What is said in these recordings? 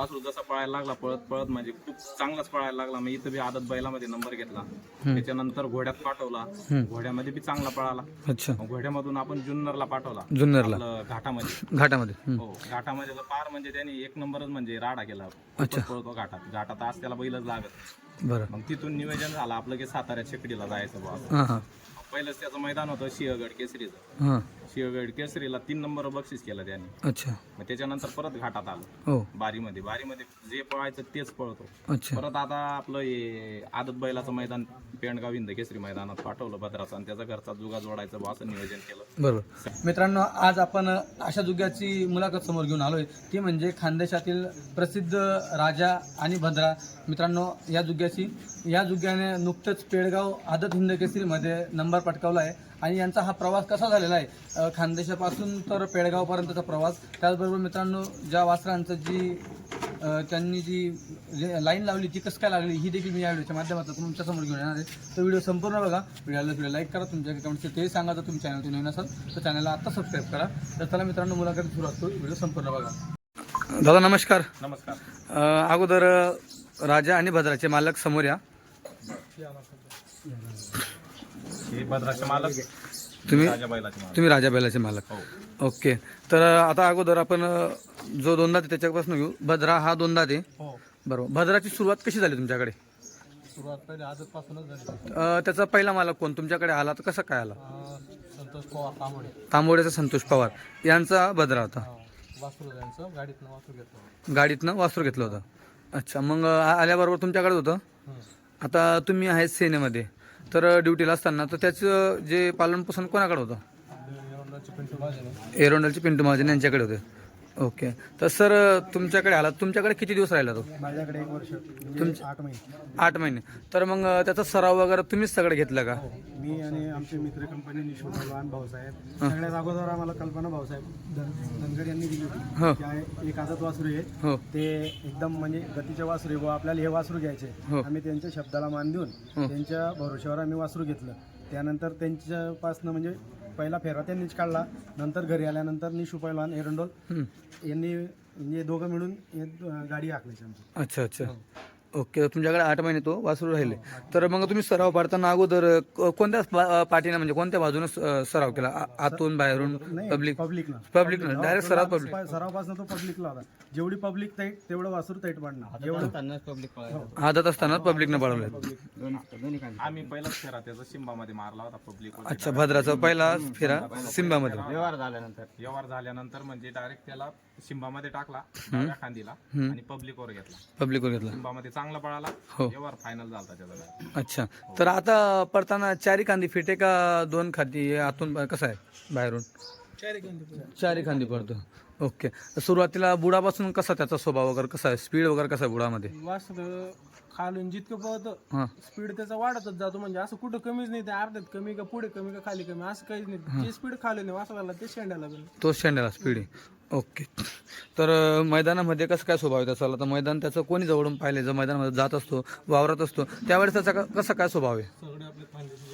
वासरू जसा पळायला लागला पळत पळत म्हणजे खूप चांगलाच पळायला लागला. मग इथं बी आदत बैलामध्ये नंबर घेतला. त्याच्यानंतर घोड्यात पाठवला. घोड्यामध्ये बी चांगला पळाला. अच्छा. घोड्यामधून आपण जुन्नरला पाठवला. जुन्नरला. घाटामध्ये. घाटामध्ये. हं. घाटामध्ये पार म्हणजे त्याने एक नंबरच म्हणजे राडा केला. पळतो घाटात. घाटात आज त्याला बैलच लागत बरं. मग तिथून नियोजन झालं. आपलं की साताऱ्या शेकडीला जायचं पहिलंच त्याचं मैदान होतं सिंहगड केसरीचं. सिंहगड केसरीला तीन नंबर बक्षीस केलं त्याने. अच्छा. मग त्याच्यानंतर परत घाटात आलं. हो. बारीमध्ये. बारीमध्ये जे पळायचं तेच पळतो. अच्छा. परत आता आपलं हे आदत बैलाचं मैदान पेंडगाव इंद केसरी मैदानात पाठवलं भद्राचं आणि त्याचा घरचा जुगा जोडायचं बा असं नियोजन केलं. बरोबर. मित्रांनो आज आपण अशा जुग्याची मुलाखत समोर घेऊन आलोय. ती म्हणजे खानदेशातील प्रसिद्ध राजा आणि भद्रा. मित्रांनो या जुग्याची या जुग्याने नुकतंच पेडगाव आदत हिंद केसरीमध्ये नंबर पटकावला आहे. आणि यांचा हा प्रवास कसा झालेला आहे? खानदेशापासून तर पेडगावपर्यंतचा प्रवास. त्याचबरोबर मित्रांनो ज्या वासरांचं जी त्यांनी जी लाईन लावली ती कसं काय लागली ही देखील मी या व्हिडिओच्या माध्यमातून तुमच्यासमोर घेऊन येणार आहे. तो व्हिडिओ संपूर्ण बघा. व्हिडिओला व्हिडिओ लाईक करा तुमच्या कमेंट्स तेही सांगा जर तुम्ही चॅनल नवीन असाल तर चॅनलला आत्ता सबस्क्राईब करा. तर चला मित्रांनो मुलाखत सुरुवात करू व्हिडिओ संपूर्ण बघा. दादा नमस्कार. नमस्कार. अगोदर राजा आणि भद्राचे मालक समोर या. हे भद्राचे मालक तुम्ही? राजा बैलाचे मालक. तुम्ही राजा बैलाचे मालक. हो. ओके. तर आता अगोदर आपण अ, जो दोनदा त्याच्यापासून घेऊ. भद्रा हा दोनदा ते. हो. बरोबर. भद्राची सुरुवात कशी झाली तुमच्याकडे? सुरुवात पहिले आजपासूनच झाली. अ, त्याचा पहिला मालक कोण? तुमच्याकडे आला तर कसा काय आला? अं, संतोष पवार तांबडे. तांबोड्याचा संतोष पवार. यांचा भद्रा होता. वासरू गाडीतनं वासरू घेतलं गाडीतनं वासरू घेतलं होतं. अच्छा. मग आ- आल्याबरोबर तुमच्याकडे होतं? आता तुम्ही आहेत सेनेमध्ये. तर ड्युटीला असताना तर त्याचं जे पालनपोषण कोणाकडे होतं? एरोंडलचे पिंटू महाजन यांच्याकडे होते. ओके. तर सर तुमच्याकडे आला. तुमच्याकडे किती दिवस राहिला तो? माझ्याकडे एक वर्ष. म्हणजे आठ महिने. आठ महिने. तर मग त्याचा सराव वगैरे तुम्हीच सगळं घेतलं का? मी आणि आमचे मित्र कंपनी निशू भगवान भाऊसाहेब. सगळ्यात अगोदर आम्हाला कल्पना भाऊसाहेब धन- धनगर यांनी दिली हो. होती त्या एक आदत वासरू आहे. हो. ते एकदम म्हणजे गतीचे वासरू आहे. बुवा आपल्याला हे वासरू घ्यायचे हो. आम्ही त्यांच्या शब्दाला मान देऊन त्यांच्या भरोश्यावर आम्ही वासरू घेतलं. त्यानंतर त्यांच्यापासनं म्हणजे पहिला फेरा त्यांनीच काढला. नंतर घरी आल्यानंतर निशू पैलवान एरंडोल हं. यांनी म्हणजे दोघं मिळून गाडी आखल्याची आमची अच्छा अच्छा. ओके तुमच्याकडे आठ महिने तो वासरू राहिले. तर मग तुम्ही सराव पाडताना अगोदर क- कोणत्या पा- पाठीने म्हणजे कोणत्या बाजूने स- सराव केला? आ- आतून बाहेरून पब्लिक पब्लिकला पब्लिक डायरेक्ट सराव पब्लिक सरावपासून तो पब्लिकला होता जेवढी पब्लिक टाईट तेवढं वासरू टाईट पडणार जेवढं आदत असताना पब्लिकने पळवले. आम्ही पहिलाच फेरा त्याचा शिंबामध्ये मारला होता पब्लिक अच्छा भद्राचा पहिला फेरा सिंबामध्ये. व्यवहार झाल्यानंतर. व्यवहार झाल्यानंतर म्हणजे डायरेक्ट त्याला शिंबामध्ये टाकला डाव्या खांदीला आणि पब्लिकवर घेतला. पब्लिकवर घेतला. शिंबामध्ये चांगला पळाला हो. व्यवहार फायनल झाला त्याचा अच्छा. तर आता पडताना चारी खांदी फिटे का दोन खांदी? आतून कसं आहे? बाहेरून? चारी खांदी पडतो. ओके. सुरुवातीला बुडापासून कसा त्याचा स्वभाव वगैरे कसा आहे? स्पीड वगैरे कसा आहे बुडामध्ये? वासरू खालून जितकं पळतं हां. स्पीड त्याचा वाढतच जातो. म्हणजे असं कुठं कमीच नाही ते अर्ध्यात कमी का पुढे कमी का खाली कमी असं काहीच नाही. जे स्पीड खाली नाही वासराला ते शेंड्याला पण. तो शेंड्याला स्पीड आहे. ओके. तर अं, मैदानामध्ये कसं काय स्वभाव आहे त्याचा? आता मैदान त्याचं कोणी जवळून पाहिले? जर मैदानामध्ये जात असतो वावरत असतो त्यावेळेस त्याचा क- कसा काय स्वभाव सगळे आपले आहे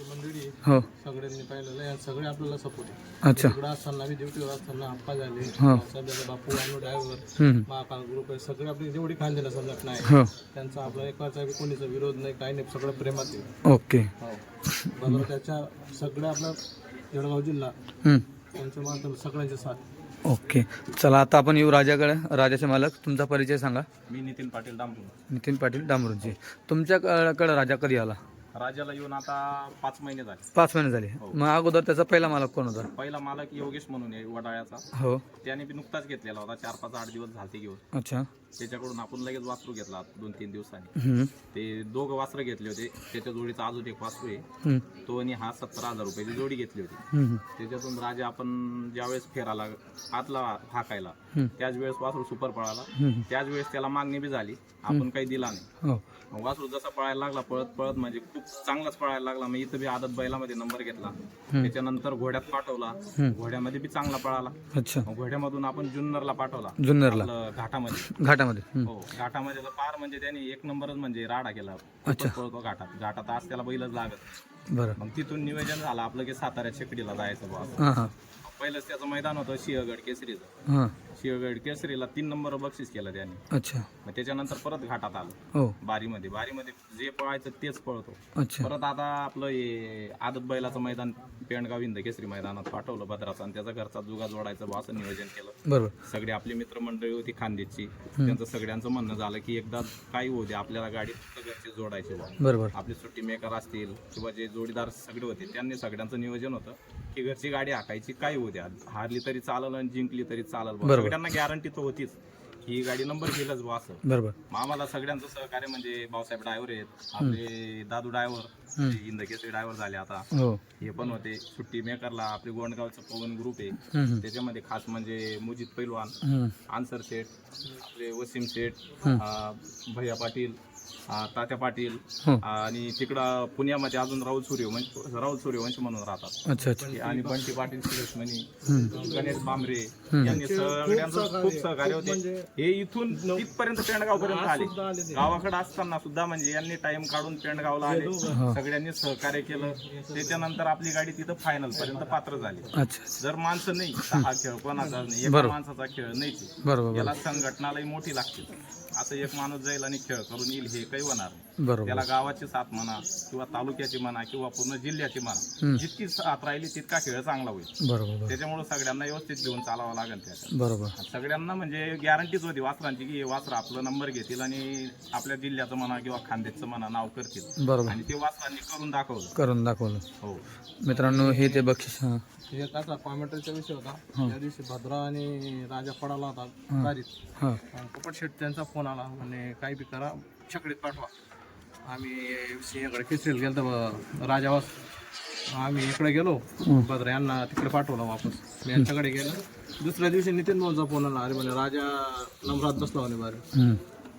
हो. सगळ्यांनी पाहिलेलं आहे. आणि सगळे आपल्याला सपोर्ट आहे. अच्छा. इकडं असताना बी ड्युटीवर असताना आप्पा झाले हो. सध्याला बापू अनु ड्रायव्हर हम्म. महाकाल ग्रुप आहे. सगळे आपली जेवढी खांदेला संघटना आहे हो. त्यांचा आपला एकाचा बी कोणीचा विरोध नाही काही नाही सगळं प्रेमात आहे. ओके. हो. बरोबर त्याच्या सगळ्या आपला जळगाव जिल्हा हम्म. त्यांच्या माध्यम सगळ्यांचे साथ. ओके. चला आता आपण येऊ राजाकडे. राजाचे मालक तुमचा परिचय सांगा. मी नितीन पाटील डांबरू नितीन पाटील डांबरूजी तुमच्याकडे राजा कधी आला? राजाला येऊन आता पाच महिने झाले. पाच महिने झाले. मग अगोदर त्याचा पहिला मालक कोण होता? पहिला मालक योगेश म्हणून आहे वडाळ्याचा. हो. त्याने बी नुकताच घेतलेला होता चार पाच आठ दिवस झालते घेऊन. अच्छा. त्याच्याकडून आपण लगेच वासरू घेतला दोन तीन दिवसांनी. हम्म. ते दोघं वासरं घेतले होते त्याच्या जोडीचा अजून एक वासरू आहे. हम्म. तो आणि हा सतरा हजार रुपयाची जोडी घेतली होती. हम्म. त्याच्यातून राजा आपण ज्यावेळेस फेराला आतला हाकायला हम्म. त्याच वेळेस वासरू सुपर पळाला. हम्म. त्याच वेळेस त्याला मागणी बी झाली. आपण काही दिला नाही. हो. मग वासरू जसा पळायला लागला पळत पळत म्हणजे खूप चांगलाच पळायला लागला. मग इथं बी आदत बैलामध्ये नंबर घेतला. त्याच्यानंतर घोड्यात पाठवला. घोड्यामध्ये बी चांगला पळाला. अच्छा. मग घोड्यामधून आपण जुन्नरला पाठवला. जुन्नरला. आपलं घाटामध्ये. घाटामध्ये. हो घाटामध्ये तर पार म्हणजे त्याने एक नंबरच म्हणजे राडा केला. खूपच पळतो घाटात. घाटात आज त्याला बैलच लागत. बरं. मग तिथून नियोजन झालं आपलं की साताऱ्या शेकडीला जायचं बा हां. पहिलंच त्याचं मैदान होतं सिंहगड केसरीचं. हां. शिवगड केसरीला तीन नंबर बक्षीस केलं त्याने. अच्छा. मग त्याच्यानंतर परत घाटात आलो. हो. बारीमध्ये. बारीमध्ये जे पळायचं तेच पळतो. अच्छा. परत आता आपलं हे आदत बैलाचं मैदान पेंडगाव इंद केसरी मैदानात पाठवलं भद्राचं आणि त्याचा घरचा जुगा जोडायचं असं नियोजन केलं. बरोबर. सगळे आपली मित्रमंडळी होती खानदेशची. त्यांचं सगळ्यांचं म्हणणं झालं की एकदा काही होऊ दे आपल्याला गाडी फक्त घरचे जोडायचे बरोबर. आपले सुट्टी मेकर असतील किंवा जे जोडीदार सगळे होते त्यांनी सगळ्यांचं नियोजन होतं. की घरची गाडी हाकायची होऊ द्या. हारली तरी चालल आणि जिंकली तरी चालल बुवा. बरोबर. सगळ्यांना गॅरंटी तर होतीच. ही गाडी नंबर घेईलच बा असं. बरोबर. मग आम्हाला सगळ्यांचं सहकार्य म्हणजे भाऊसाहेब ड्रायव्हर आहेत आपले दादू ड्रायव्हर इंदकेसरी ड्रायव्हर झाले आता. हो. हे पण होते. सुट्टी मेकरला आपले गोंडगावचं पवन ग्रुप आहे. हम्म, त्याच्यामध्ये खास म्हणजे मुजित पैलवान हम्म, आन्सर शेठ आपले वसीम शेठ अं, भैया पाटील तात्या पाटील आणि तिकडं पुण्यामध्ये अजून राहुल सूर्यवंश राहुल सूर्यवंश म्हणून राहतात. अच्छा अच्छा. आणि बंटी पाटील सुरेशमणी हम्म, गणेश बांबरे यांनी सगळ्यांचं खूप सहकार्य होते. हे इथून इथपर्यंत पेंडगाव पर्यंत आले. गावाकडे असताना सुद्धा म्हणजे यांनी टाइम काढून पेंडगावला आले. सगळ्यांनी सहकार्य केलं. त्याच्यानंतर आपली गाडी तिथं फायनल पर्यंत पात्र झाली. अच्छा जर माणसं नाही हा खेळ कोणाचा नाही. एका माणसाचा खेळ बरोबर. याला संघटनालाही मोठी लागते. असं एक माणूस जाईल आणि खेळ करून येईल हे काही होणार नाही. बरोबर. त्याला गावाची साथ म्हणा किंवा तालुक्याची म्हणा किंवा पूर्ण जिल्ह्याची म्हणा जितकी साथ राहिली तितका खेळ चांगला होईल. त्याच्यामुळे सगळ्यांना व्यवस्थित घेऊन चालावं लागेल त्याच्यात बरोबर. सगळ्यांना म्हणजे गॅरंटीच होती वासरांची की हे वासर आपलं नंबर घेतील आणि आपल्या जिल्ह्याचं म्हणा किंवा खानदेशचं म्हणा नाव करतील. बरोबर. आणि ते वासरांनी करून दाखवलं. करून दाखवलं. हो. मित्रांनो हे ते बक्षीस हां कसा कॉमेंटरचा विषय होता. त्या दिवशी भद्रा आणि राजा पडाला होता गाडीत. हां. शेट त्यांचा फोन आला. म्हणे काही बी करा छकडीत पाठवा. आम्ही सिंहकडे केसरीला गेलो होतो राजावास. आम्ही इकडे गेलो. भद्रा यांना तिकडे पाठवलं वापस. मी यांच्याकडे गेलो. दुसऱ्या दिवशी नितीन भाऊचा फोन आला. अरे म्हणे राजा नंबरात बसला म्हणे बारे.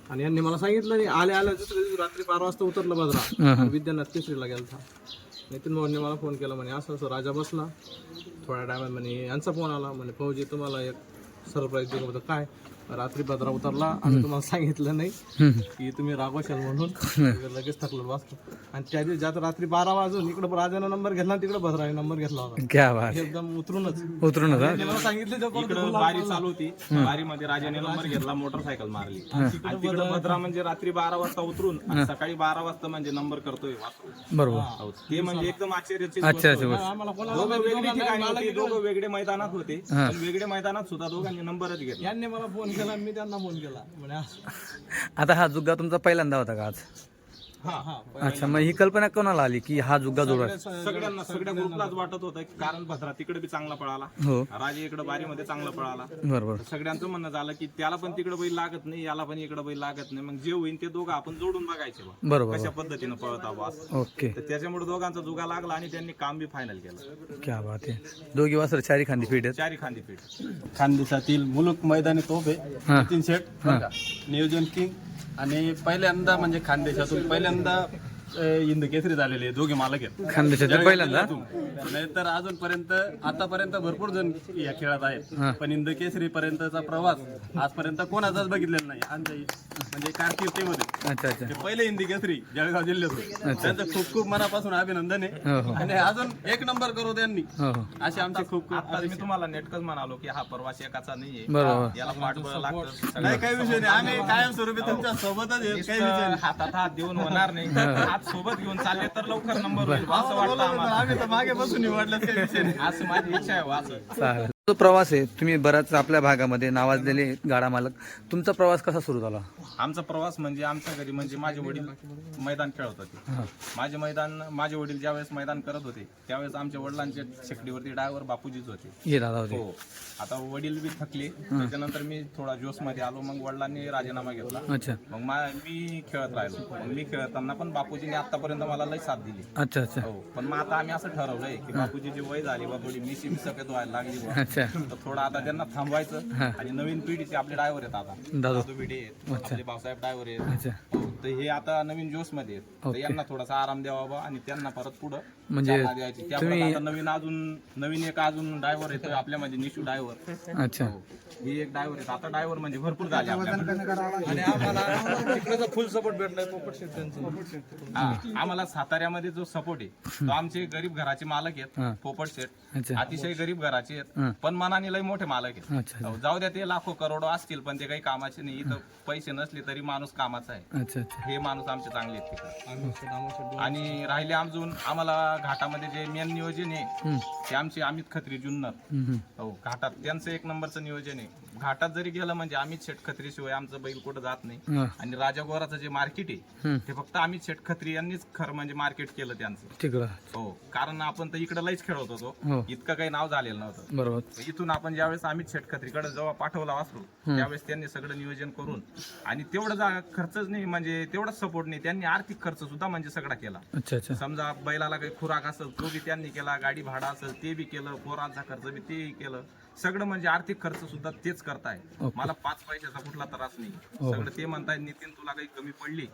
आणि यांनी मला सांगितलं नाही आले आले दुसऱ्या दिवशी रात्री बारा वाजता उतरलं भद्रा. विद्यानाथ केसरीला गेलता. नितीन भाऊंनी मला फोन केला म्हणे असं असं राजा बसला. थोड्या टायमात म्हणे यांचा फोन आला. म्हणे फौजी तुम्हाला एक सरप्राईज दिलं होतं काय? रात्री भद्रा उतरला आणि तुम्हाला सांगितलं नाही. की तुम्ही रागवशाल म्हणून लगेच थकलो वाचतो आणि त्या दिवशी ज्यात रात्री बारा वाजून इकडे राजानं नंबर घेतला तिकडे भद्राने नंबर घेतला होता. क्या बात. एकदम उतरूनच. उतरून मला सांगितलं इकडं बारी चालू होती. बारीमध्ये राजाने नंबर घेतला मोटरसायकल मारली. आणि तिकडं भद्रा म्हणजे रात्री बारा वाजता उतरून आणि सकाळी बारा वाजता म्हणजे नंबर करतोय. बरोबर. हो, ते म्हणजे एकदम आश्चर्याची अच्छा अच्छा बस. आम्हाला कोणाला दोघं वेगळी ठिकाणी होती दोघं वेगळे मैदानात होते. पण वेगळे मैदानात सुद्धा दोघांनी नंबरच घेतला. यांनी मला फोन केला मी त्यांना फोन केला. म्हणे आता हा जुग्गा तुमचा पहिल्यांदा होता का आज? हा. हा अच्छा मग ही कल्पना कोणाला आली की हा जुग्गा जोडा सगळ्यांना सगळ्या ग्रुपलाच वाटत होतं की कारण भद्रा तिकडे बी चांगला पळाला. हो. राजे इकडे बारीमध्ये चांगला पळाला. बरोबर. सगळ्यांचं म्हणणं झालं की त्याला पण तिकडे बैल लागत नाही याला पण इकडे बैल लागत नाही. मग जे होईल ते दोघं आपण जोडून बघायचे बा. बरोबर कशा पद्धतीनं पळत आहो असं. ओके. तर त्याच्यामुळे दोघांचा जुगा लागला आणि त्यांनी काम बी फायनल केलं. क्या बात आहे. दोघी वासर चारी खांदी फीट आहेत. चारी खांदी पीठ. खानदेशातील मुलुक मैदानी तोफ आहे हा. नितीन शेठ बरं का? नियोजन किंग आणि पहिल्यांदा म्हणजे खानदेशातून पहिल्यांदा इंद केसरी झालेले आहे, दोघे मालक आहेत. खानदेशाचे पहिल्यांदा? नाही तर अजूनपर्यंत आतापर्यंत भरपूर जण या खेळात आहेत. पण इंद केसरी पर्यंतचा प्रवास आजपर्यंत कोणाचाच बघितलेला नाही. आमच्या म्हणजे कारकिर्दीमध्ये अच्छा अच्छा. ते पहिले हिंदी केसरी जळगाव जिल्ह्यातून. त्यांचं खूप खूप मनापासून अभिनंदन आहे. हो हो. आणि अजून एक नंबर करू त्यांनी. हो असे आमचे खूप खूप आता मी तुम्हाला नेटकच म्हणालो की हा प्रवास एकाचा नाहीये बरोबर. याला पाठबळ लागतं. नाही काही विषय नाही. आम्ही कायमस्वरूपी तुमच्या सोबतच आहे. काही विषय नाही. नुसतं हातात हात देऊन होणार नाही. हात सोबत घेऊन चालले तर लवकर नंबर होईल असं वाटतं आम्हाला. आम्ही तर मागे बसून निवडलं असं माझी इच्छा आहे हो, असं. चालेल. तो प्रवास आहे तुम्ही बराच आपल्या भागामध्ये नावाजलेले गाडा मालक तुमचा प्रवास कसा सुरू झाला? आमचा प्रवास म्हणजे आमच्या घरी म्हणजे माझे वडील मैदान खेळत होते. माझे मैदान माझे वडील ज्यावेळेस मैदान करत होते त्यावेळेस आमच्या वडिलांच्या शेकडीवरती ड्रायव्हर बापूजीच होते. ये दादा होते. हो. आता वडील बी थकले. त्याच्यानंतर मी थोडा जोशमध्ये आलो मग वडिलांनी राजीनामा घेतला. अच्छा. मग मा- मी खेळत राहिलो. मग मी खेळताना पण बापूजीने आतापर्यंत मला लय साथ दिली. अच्छा अच्छा. हो. पण मग आता आम्ही असं ठरवलंय की बापूजीची वय झाली बा थोडी मिशी सगळं व्हायला लागली. अच्छा. तर थोडं आता त्यांना थांबवायचं आणि नवीन पिढीचे आपले ड्रायव्हर आहेत आता. दादू. दादू बिडे आहेत. आपले भाऊसाहेब ड्रायव्हर आहेत. अच्छा. हो, तर हे आता नवीन जोशमध्ये आहेत. तर यांना थोडासा आराम द्यावा बा आणि त्यांना परत पुढं म्हणजे चालना द्यायची. त्यामुळे आता नवीन अजून नवीन एक अजून ड्रायव्हर येतोय आपल्या म्हणजे निशू ड्रायव्हर अच्छा. ही. एक ड्रायव्हर आहेत आता ड्रायव्हर म्हणजे भरपूर झाले आपल्याकडे आणि आम्हाला फुल सपोर्ट भेटलाय पोपट शेट त्यांचं. हा, आम्हाला साताऱ्यामध्ये जो सपोर्ट आहे तो आमचे गरीब घराचे मालक हा. आहेत पोपट शेठ अच्छा. अतिशय गरीब घराचे हा. आहेत पण मनाने लय मोठे मालक आहेत. अच्छा अहो, जाऊ द्या ते लाखो करोडो असतील पण ते काही कामाचे नाही. इथं पैसे नसले तरी माणूस कामाचा आहे. अच्छा हे माणूस आमचे चांगले आहेत तिकडे. आणि राहिले अजून आम्हाला घाटामध्ये जे मेन नियोजन आहे ते आमचे अमित खत्री जुन्नर. हो घाटात त्यांचं एक नंबरचं नियोजन आहे. घाटात जरी गेलं म्हणजे अमित शेठ खत्री शिवाय आमचं बैल कुठं जात नाही. आणि राजा गोराचं जे मार्केट आहे. ते फक्त अमित शेठ खत्री यांनीच खरं म्हणजे मार्केट केलं त्यांचं. हो कारण आपण तर इकडे लईच खेळत होतो. हो. इतकं काही नाव झालेलं नव्हतं. बरोबर. इथून आपण ज्यावेळेस अमित शेटखत्रीकडे जेव्हा पाठवला वासरू त्यावेळेस त्यांनी सगळं नियोजन करून आणि तेवढं खर्चच नाही म्हणजे तेवढाच सपोर्ट नाही. त्यांनी आर्थिक खर्च सुद्धा म्हणजे सगळा केला. समजा बैलाला काही खुराक असेल तो बी त्यांनी केला गाडी भाडा असेल ते बी केलं पोरांचा खर्च बी तेही केलं. सगळं म्हणजे आर्थिक खर्च सुद्धा तेच करताय. मला पाच पैशाचा कुठला त्रास नाही. हो. सगळं ते म्हणताय नितीन तुला काही कमी पडली?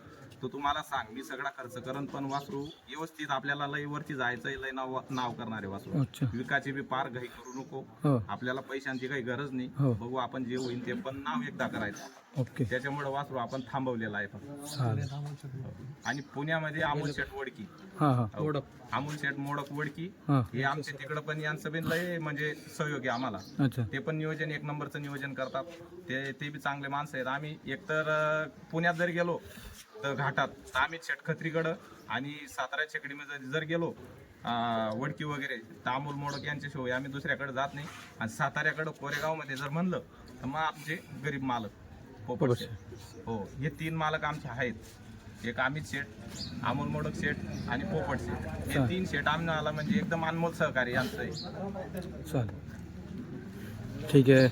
तर तू मला सांग मी सगळा खर्च करन पण वासरू व्यवस्थित आपल्याला लय वरती जायचंय लय नाव नाव करणारे वासरू. विकाची बी पार घाई करू नको. हो. आपल्याला पैशांची काही गरज नाही. हो. बघू आपण जे होईल ते पण नाव एकदा करायचं. ओके. त्याच्यामुळे वासरू आपण थांबवलेला आहे फक्त. चालेल. आणि पुण्यामध्ये अमोल शेट वडकी. हां. अमोल शेट मोडक वडकी. हां. हे आमचे तिकडं पण यांचं बी लय म्हणजे सहयोगी आम्हाला. अच्छा. ते पण नियोजन एक नंबरचं नियोजन करतात. ते ते बी चांगले माणसं आहेत. आम्ही एकतर अं, पुण्यात जर गेलो तर घाटात तर आम्ही शेटखत्रीकडं आणि सातारा छेकडीमध्ये जर गेलो अं, वडकी वगैरे तर अमोल मोडक यांच्याशिवाय आम्ही दुसऱ्याकडे जात नाही. आणि साताऱ्याकडं कोरेगावमध्ये जर म्हणलं तर मग आमचे गरीब मालक. पोपट शेठ हो हे तीन मालक आमचे आहेत. एक अमित शेठ अमोल मोडक शेठ आणि पोपट शेठ हे तीन शेठ आम्हाला म्हणजे एकदम अनमोल सहकार्य यांचं आहे चालेल. ठीक आहे.